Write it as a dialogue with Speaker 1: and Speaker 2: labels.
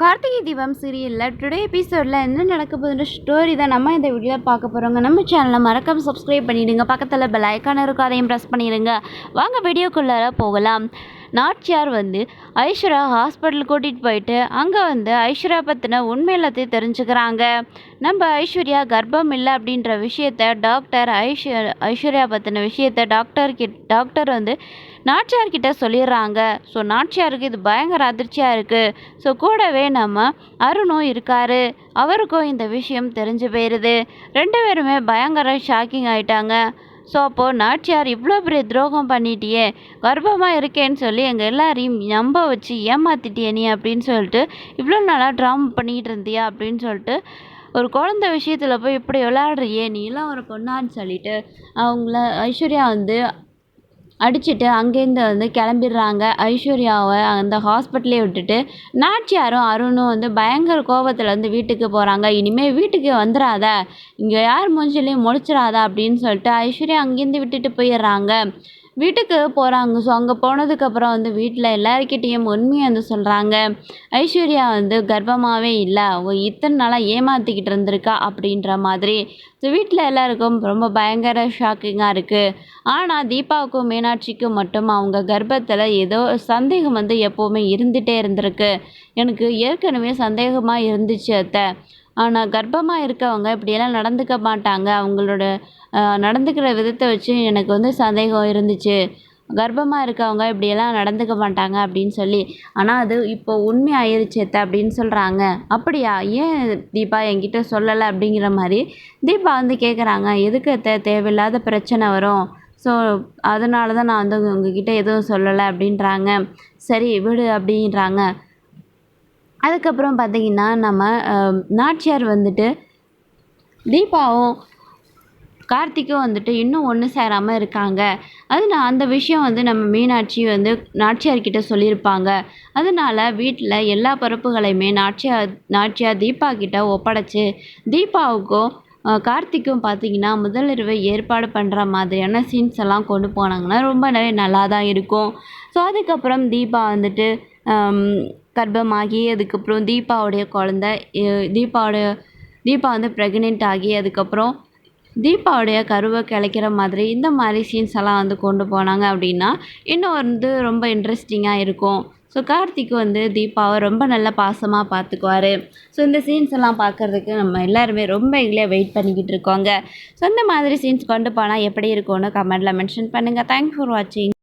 Speaker 1: கார்த்திகை தீபம் சீரியலில் டுடே எபிசோடில் என்ன நடக்க போகுதுன்ற ஸ்டோரி தான் நம்ம இந்த வீடியோவில் பார்க்க போகிறோங்க நம்ம சேனலை மறக்காமல் சப்ஸ்கிரைப் பண்ணிவிடுங்க பக்கத்தில் பெல் ஐக்கான இருக்கும் அதையும் ப்ரெஸ் பண்ணிடுங்க. வாங்க வீடியோக்குள்ளார போகலாம். நாச்சியார் வந்து ஐஸ்வர்யா ஹாஸ்பிட்டல் கூட்டிகிட்டு போயிட்டு அங்கே வந்து ஐஸ்வர்யா பற்றின உண்மை எல்லாத்தையும் தெரிஞ்சுக்கிறாங்க. நம்ம ஐஸ்வர்யா கர்ப்பம் இல்லை அப்படின்ற விஷயத்த டாக்டர் ஐஸ்வர் ஐஸ்வர்யா பற்றின விஷயத்த டாக்டர் கிட் டாக்டர் வந்து நாச்சியார்கிட்ட சொல்லிடுறாங்க. ஸோ நாச்சியாருக்கு இது பயங்கர அதிர்ச்சியாக இருக்குது ஸோ கூடவே நம்ம அருணும் இருக்கார். அவருக்கும் இந்த விஷயம் தெரிஞ்சு போயிடுது ரெண்டு பேருமே பயங்கர ஷாக்கிங் ஆயிட்டாங்க. ஸோ அப்போது நாச்சியார் இவ்வளோ பெரிய துரோகம் பண்ணிட்டியே கர்ப்பமாக இருக்கேன்னு சொல்லி எங்கள் எல்லாரையும் நம்ப வச்சு ஏமாத்திட்டியே நீ அப்படின்னு சொல்லிட்டு இவ்வளோ நாளாக ட்ராமா பண்ணிக்கிட்டு இருந்தியா அப்படின்னு சொல்லிட்டு ஒரு குழந்த விஷயத்தில் போய் இப்படி விளையாடுறியே நீலாம் ஒரு பொண்ணான்னு சொல்லிட்டு அவங்கள ஐஸ்வர்யா வந்து அடிச்சுட்டு அங்கேருந்து வந்து கிளம்பிடுறாங்க. ஐஸ்வர்யாவை அந்த ஹாஸ்பிட்டலே விட்டுட்டு நாச்சியாரும் அருணும் வந்து பயங்கர கோபத்தில் வந்து வீட்டுக்கு போகிறாங்க இனிமேல் வீட்டுக்கு வந்துடாத இங்கே யார் மூஞ்சிலையும் முடிச்சிடாத அப்படின்னு சொல்லிட்டு ஐஸ்வர்யா அங்கேருந்து விட்டுட்டு போயிடுறாங்க. வீட்டுக்கு போகிறாங்க ஸோ அங்கே போனதுக்கப்புறம் வந்து வீட்டில் எல்லாருக்கிட்டேயும் உண்மையை வந்து சொல்கிறாங்க ஐஸ்வர்யா வந்து கர்ப்பமாகவே இல்லை. அவங்க இத்தனை நாளாக ஏமாற்றிக்கிட்டு இருந்திருக்கா அப்படின்ற மாதிரி. ஸோ வீட்டில் எல்லாருக்கும் ரொம்ப பயங்கர ஷாக்கிங்காக இருக்குது ஆனால் தீபாவுக்கும் மீனாட்சிக்கும் மட்டும் அவங்க கர்ப்பத்தில் ஏதோ சந்தேகம் வந்து எப்போவுமே இருந்துகிட்டே இருந்திருக்கு. எனக்கு ஏற்கனவே சந்தேகமாக இருந்துச்சு அத்தை. ஆனால் கர்ப்பமாக இருக்கவங்க இப்படியெல்லாம் நடந்துக்க மாட்டாங்க. அவங்களோட நடந்துக்கிற விதத்தை வச்சு எனக்கு வந்து சந்தேகம் இருந்துச்சு. கர்ப்பமாக இருக்கவங்க இப்படியெல்லாம் நடந்துக்க மாட்டாங்க அப்படின்னு சொல்லி. ஆனால் அது இப்போ உண்மை ஆயிருச்சு அத்தை அப்படின்னு சொல்கிறாங்க அப்படியா? ஏன் தீபா என்கிட்ட சொல்லலை அப்படிங்கிற மாதிரி தீபா வந்து கேட்குறாங்க எதுக்கு அத்தை தேவையில்லாத பிரச்சனை வரும்? ஸோ அதனால தான் நான் வந்து உங்ககிட்ட எதுவும் சொல்லலை அப்படின்றாங்க. சரி விடு அப்படின்றாங்க. அதுக்கப்புறம் பார்த்திங்கன்னா நம்ம நாச்சியார் வந்துட்டு தீபாவும் கார்த்திக்கும் வந்துட்டு இன்னும் ஒன்று சேராமல் இருக்காங்க. நான் அந்த விஷயம் வந்து நம்ம மீனாட்சி வந்து நாச்சியார்கிட்ட சொல்லியிருப்பாங்க. அதனால் வீட்டில் எல்லா பரப்புகளையுமே நாச்சியார் நாச்சியார் தீபா கிட்ட ஒப்படைச்சி தீபாவுக்கும் கார்த்திக்கும் பார்த்தீங்கன்னா முதலிரவு ஏற்பாடு பண்ணுற மாதிரியான சீன்ஸ் எல்லாம் கொண்டு போனாங்கன்னா ரொம்பவே நல்லா தான் இருக்கும். ஸோ அதுக்கப்புறம் தீபா வந்துட்டு கர்ப்பமாகி அதுக்கப்புறம் தீபாவுடைய குழந்த தீபாவுடைய தீபா வந்து ப்ரெக்னென்ட் ஆகி அதுக்கப்புறம் தீபாவுடைய கருவை கிளைக்கிற மாதிரி இந்த மாதிரி சீன்ஸ் எல்லாம் வந்து கொண்டு போனாங்க அப்படின்னா இன்னும் வந்து ரொம்ப இன்ட்ரெஸ்டிங்காக இருக்கும். ஸோ கார்த்திக் வந்து தீபாவை ரொம்ப நல்ல பாசமாக பார்த்துக்குவார் ஸோ இந்த சீன்ஸ் எல்லாம் பார்க்குறதுக்கு நம்ம எல்லாருமே ரொம்ப எங்களே வெயிட் பண்ணிக்கிட்டு இருக்கோங்க. ஸோ இந்த மாதிரி சீன்ஸ் கொண்டு போனால் எப்படி இருக்கும்னு கமெண்டில் மென்ஷன் பண்ணுங்கள் தேங்க்ஸ் ஃபார் வாட்சிங்